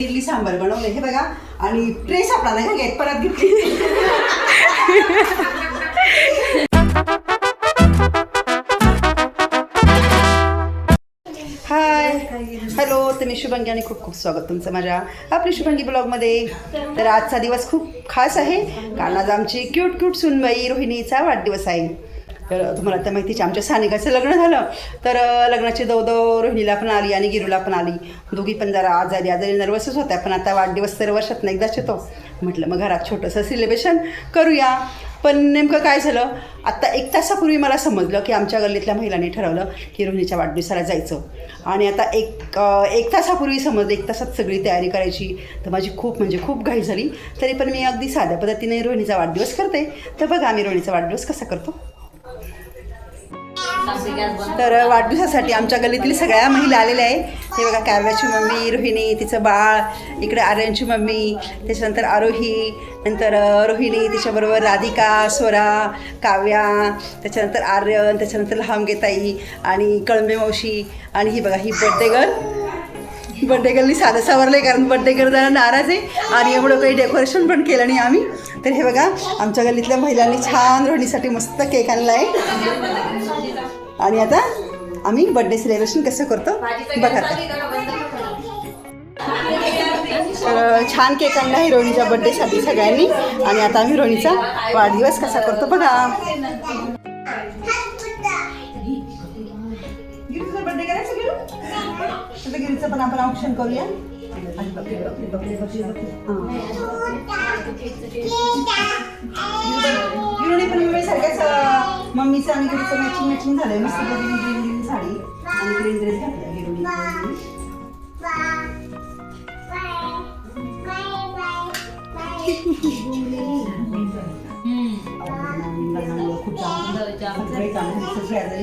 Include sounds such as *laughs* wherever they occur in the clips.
इडली सांबार बनवले. हे बघा आणि ट्रे सापडा नाही घेत परत घेतली. हाय हॅलो तर मी शुभंगी आणि खूप खूप स्वागत तुमचं माझ्या आपली शुभंगी ब्लॉगमध्ये. तर आजचा दिवस खूप खास आहे. कारण आज आमची क्यूट क्यूट सुनबाई रोहिणीचा वाढदिवस आहे. तर तुम्हाला तर माहितीच आहे, आमच्या सानिकाचं लग्न झालं. तर लग्नाची दौदौ रोहिणीला पण आली आणि गिरूला पण आली. दोघी पण जरा आजारी आजारी नर्वसच होत्या पण आता वाढदिवस तर वर्षात एकदाच येतो. म्हटलं मग घरात छोटंसं सेलिब्रेशन करूया. पण नेमकं काय झालं? आत्ता एक तासापूर्वी मला समजलं की आमच्या गल्लीतल्या महिलांनी ठरवलं की रोहिणीच्या वाढदिवसाला जायचं. आणि आता एक एक तासापूर्वी समजलं एक तासात सगळी तयारी करायची. तर माझी खूप म्हणजे खूप घाई झाली. तरी पण मी अगदी साध्या पद्धतीने रोहिणीचा वाढदिवस करते. तर बघा आम्ही रोहिणीचा वाढदिवस कसा करतो. तर वाढदिवसासाठी आमच्या गल्लीतील सगळ्या महिला आलेल्या आहे हे बघा काव्याची मम्मी रोहिणी तिचं बाळ इकडे आर्यांची मम्मी त्याच्यानंतर आरोही नंतर रोहिणी तिच्याबरोबर राधिका स्वरा काव्या त्याच्यानंतर आर्यन त्याच्यानंतर लहामगेताई आणि कळंबे मावशी आणि ही बघा ही बड्डे गर्ल बड्डे गर्लनी साधं सावरलं आहे कारण बड्डे गर्ल जरा नाराज आहे. आणि एवढं काही डेकोरेशन पण केलं नाही आम्ही. तर हे बघा आमच्या गल्लीतल्या महिलांनी छान रोहिणीसाठी मस्त केक आणला आहे. आणि आता आम्ही बर्थडे सेलिब्रेशन कसं करतो बघा तर छान केक आणला आहे रोहिणीच्या बर्थडेसाठी सगळ्यांनी. आणि आता आम्ही रोहिणीचा वाढदिवस कसा करतो बघा. आता गिरीचं पण आपण ऑप्शन करूया. गिरूने पण मी सारख्याच मम्मीचं आणि गिरीचं मॅचिंग मॅचिंग झालंय. मस्त ग्रीन ग्रीन ग्रीन साडी. आणि ग्रीन ड्रेस घातला खूप जाम सगळे काम सगळे आजारी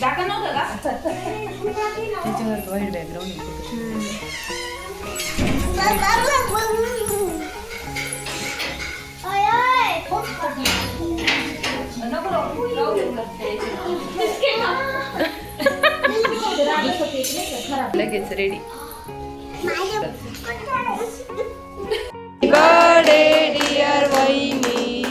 दाखल नव्हतं का त्याच्यावर वाईट बॅकग्राऊंड लगेच रेडी बर्थडे डिअर वहिनी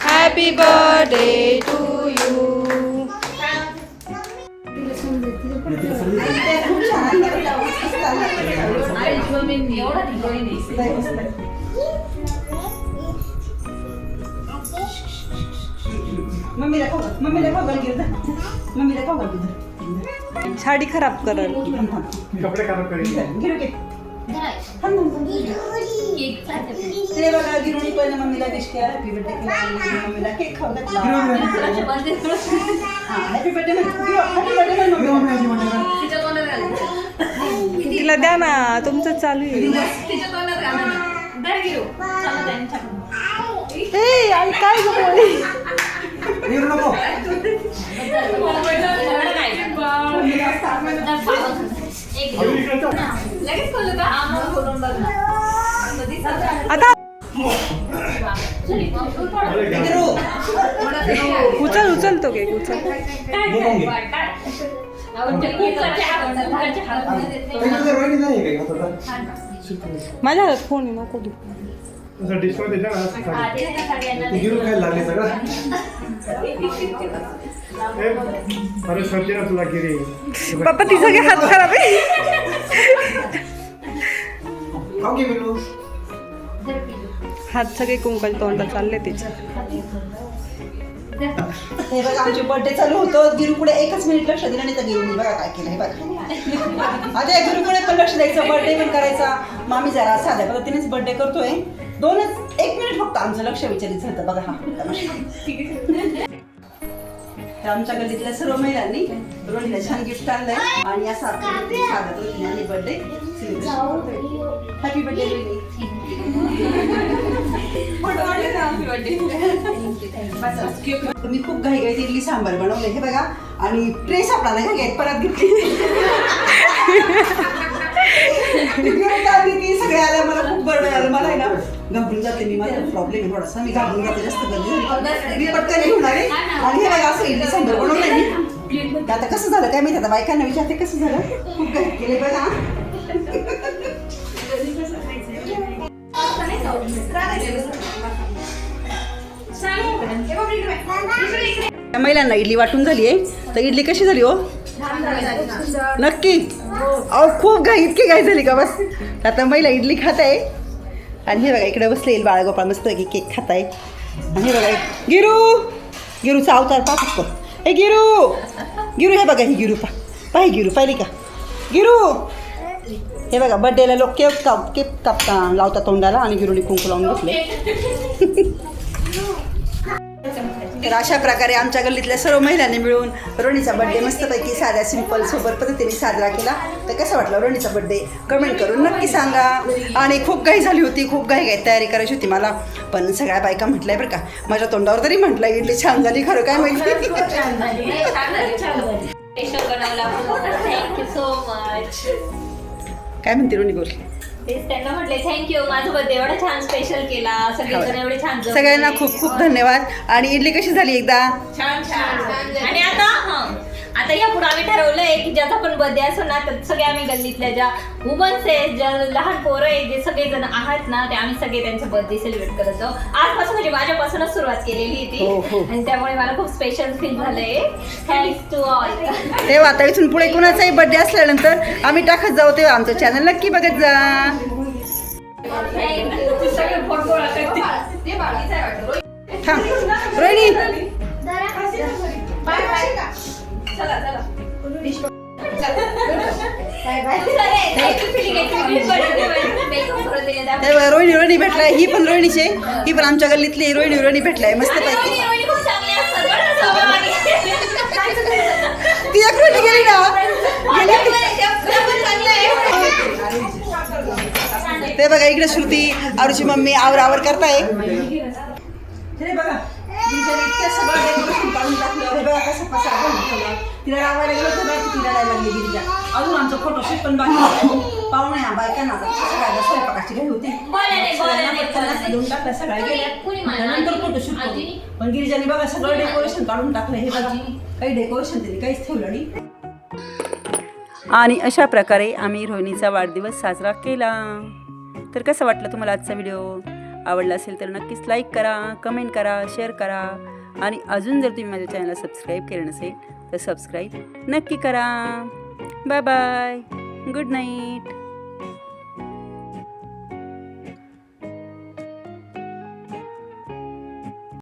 हॅपी बर्थडे टू यू मम्मीला मम्मीला खाऊ घाल गिरू मम्मीला खाऊ घाल तुझं साडी खराब करल कपडे खराब करेल. गिरू. ते बघा गिरुणी पण मम्मीला विश केला. हॅपी बर्थडे केला. आणि मम्मीला केक खाऊ घातला. Happy birthday happy birthday mummy. तिला द्या ना तुमचं चालू आहे. ए, आई काय? येऊ नको आता. उचल उचल तो केक उचल. माझ्या हातात फोन आहे नको द्या ना. तू गिरू खायला लागले सगळं? *laughs* अरे तुला गिरी पप्पा ती सगळे हात खराब आहे? खाऊ घे बिलू हात सगळे कुंकल तोंड चालले तिचे. *laughs* हे बघा आमचे बर्थडे चालू होतो. गिरू पुढे एकच मिनिट लक्ष दिलं नाही तर गिरूनी बघा काय केलं हे बघा. आता या गिरू पुढे पण लक्ष द्यायचं बर्थडे पण करायचा. मामी जरा साध्या पद्धतीनेच बर्थडे करतोय. दोनच एक मिनिट फक्त आमचं लक्ष विचारित झालं. बघा हा. तर आमच्या गल्लीतल्या सर्व महिलांनी रोडीला छान गिफ्ट आणलंय. आणि असा साधा पद्धतीने आम्ही बर्थडे हॅपी बर्थडे रोहिणी मी खूप घाई घाईत इडली सांबार बनवले हे बघा आणि ट्रे सापडा नाही घाईत परत घेतली. सगळे आल्या मला खूप बरं आलं मला आहे ना घाबरून जाते मी माझा प्रॉब्लेम आहे थोडासा. मी घाबरून जाते जास्त गर्दी. मी पटकन घेऊन आले. आणि हे बघा असं इडली सांबार बनवलंय मी. आता कसं झालं काय माहिती आता? बायकांना विचारते कसं झालं? खूप घाईत केले बघा. या महिलांना इडली वाटून झाली आहे. तर इडली कशी झाली हो? नक्की? अहो खूप घाई इतकी घाई झाली का बस? आता महिला इडली खात आहे आणि हे बघा इकडे बसले बाळगोपाळ मस्त की केक खात आहे आणि हे बघा गिरू! गिरूचा अवतार पा फक्त ए गिरू! गिरू हे बघा ही गिरू पा पाहि गिरू पाहिली का? गिरू! हे बघा बड्डेला लोक केक काप केक कापता लावता तोंडाला आणि गिरूने कुंकू लावून घेतले *laughs* तर अशा प्रकारे आमच्या गल्लीतल्या सर्व महिलांनी मिळून रोणीचा बड्डे मस्तपैकी साध्या सिंपल सोबत पद्धतीने साजरा केला. तर कसा वाटला रोणीचा बड्डे कमेंट करून नक्की सांगा. आणि खूप घाई झाली होती खूप घाई घाई तयारी करायची होती मला. पण सगळ्या बायका म्हटलंय बरं का माझ्या तोंडावर तरी म्हटलं इडली छान झाली खरं काय माहिती? सो मच काय म्हणते रोणी बोल. तेच त्यांना म्हटले थँक्यू माझं बर्थडे एवढा छान स्पेशल केला. सगळेजण एवढे छान. सगळ्यांना खूप खूप धन्यवाद. आणि इडली कशी झाली एकदा? छान छान. आणि आता? हं, आता या पुढे आम्ही ठरवलंय की ज्याचा पण बर्थडे असो ना तर सगळे आम्ही गल्लीतल्या ज्या वुमन्स आहेत ज्या लहान पोरं आहेत जे सगळे जण आहात ना ते आम्ही सगळे त्यांचे बर्थडे सेलिब्रेट करत जाऊ आजपासून म्हणजे माझ्यापासूनच सुरुवात केलेली हो, हो. होती आणि त्यामुळे मला खूप स्पेशल फील झालंय. थँक्स टू ऑल तेव्हा आता इथून पुढे कुणाचाही बड्डे असल्यानंतर आम्ही टाकत जाऊ तेव्हा आमचं चॅनल नक्की बघत जा. थांब. रोहिणी. हे बघ, रोहिणी रोहिणी भेटलाय. ही पण रोहिणीचे ही पण आमच्या गल्लीतली रोहिणी रोहिणी भेटलाय. मस्त पैकी. ती एक रोहिणी गेली ना? ते बघा इकडे श्रुती आरुची मम्मी आवर आवर करताय. हे बघा सगळं डेकोरेशन काढून टाकलं. हे बघा कसं पसारा करून ठेवला. तिला रावायला गेलो तर बाकी तिला नाही लागली अजून आमचं फोटोशूट पण बाकी आहे. पाहुणे हा बायकांना आता सगळ्याला स्वयंपाकाची घाई होती. असं देऊन टाकलं सगळ्या गेल्या. नंतर फोटोशूट करू. पण गिरिजाने बघा सगळं डेकोरेशन काढून टाकलं. हे बघा काही डेकोरेशन काहीच ठेवलं नाही. आणि अशा प्रकारे आम्ही रोहिणीचा वाढदिवस साजरा केला. तर कसं वाटलं तुम्हाला आजचा व्हिडिओ आवडला असेल तर नक्कीच लाईक करा कमेंट करा शेअर करा. आणि अजून जर तुम्ही माझ्या चॅनलला सबस्क्राईब केलं नसेल तर सबस्क्राईब नक्की करा. Bye bye good night